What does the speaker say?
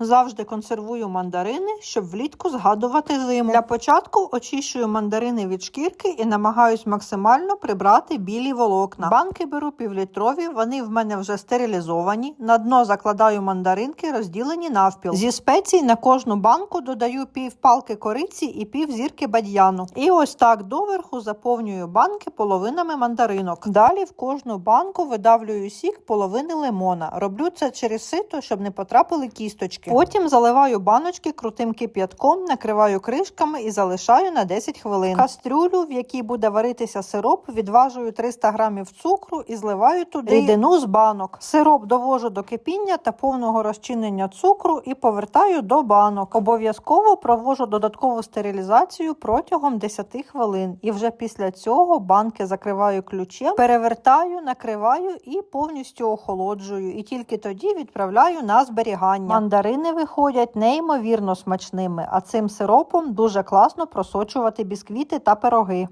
Завжди консервую мандарини, щоб влітку згадувати зиму. Для початку очищую мандарини від шкірки і намагаюсь максимально прибрати білі волокна. Банки беру півлітрові, вони в мене вже стерилізовані. На дно закладаю мандаринки, розділені навпіл. Зі спецій на кожну банку додаю пів палки кориці і пів зірки бадьяну. І ось так доверху заповнюю банки половинами мандаринок. Далі в кожну банку видавлюю сік половини лимона. Роблю це через сито, щоб не потрапили кісточки. Потім заливаю баночки крутим кип'ятком, накриваю кришками і залишаю на 10 хвилин. Кастрюлю, в якій буде варитися сироп, відважую 300 грамів цукру і зливаю туди рідину з банок. Сироп довожу до кипіння та повного розчинення цукру і повертаю до банок. Обов'язково провожу додаткову стерилізацію протягом 10 хвилин. І вже після цього банки закриваю ключем, перевертаю, накриваю і повністю охолоджую. І тільки тоді відправляю на зберігання. Мандарини виходять неймовірно смачними, а цим сиропом дуже класно просочувати бісквіти та пироги.